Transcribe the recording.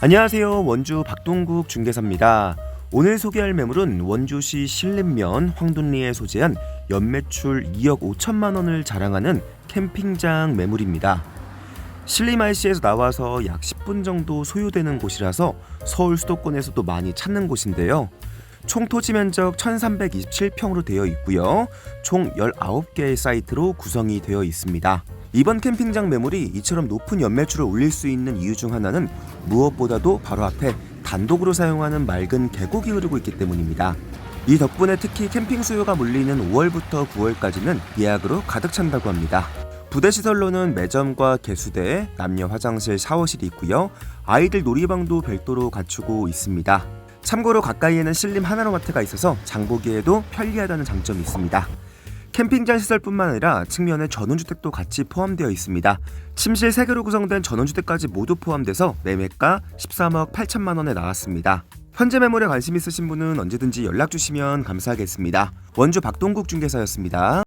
안녕하세요. 원주 박동국 중개사입니다. 오늘 소개할 매물은 원주시 신림면 황둔리에 소재한 연매출 2억 5천만 원을 자랑하는 캠핑장 매물입니다. 신림 IC에서 나와서 약 10분 정도 소요되는 곳이라서 서울 수도권에서도 많이 찾는 곳인데요. 총 토지 면적 1327평으로 되어 있고요. 총 19개의 사이트로 구성이 되어 있습니다. 이번 캠핑장 매물이 이처럼 높은 연매출을 올릴 수 있는 이유 중 하나는 무엇보다도 바로 앞에 단독으로 사용하는 맑은 계곡이 흐르고 있기 때문입니다. 이 덕분에 특히 캠핑 수요가 몰리는 5월부터 9월까지는 예약으로 가득 찬다고 합니다. 부대 시설로는 매점과 개수대, 남녀 화장실, 샤워실이 있고요. 아이들 놀이방도 별도로 갖추고 있습니다. 참고로 가까이에는 신림 하나로마트가 있어서 장보기에도 편리하다는 장점이 있습니다. 캠핑장 시설뿐만 아니라 측면에 전원주택도 같이 포함되어 있습니다. 침실 3개로 구성된 전원주택까지 모두 포함돼서 매매가 13억 8천만 원에 나왔습니다. 현재 매물에 관심 있으신 분은 언제든지 연락 주시면 감사하겠습니다. 원주 박동국 중개사였습니다.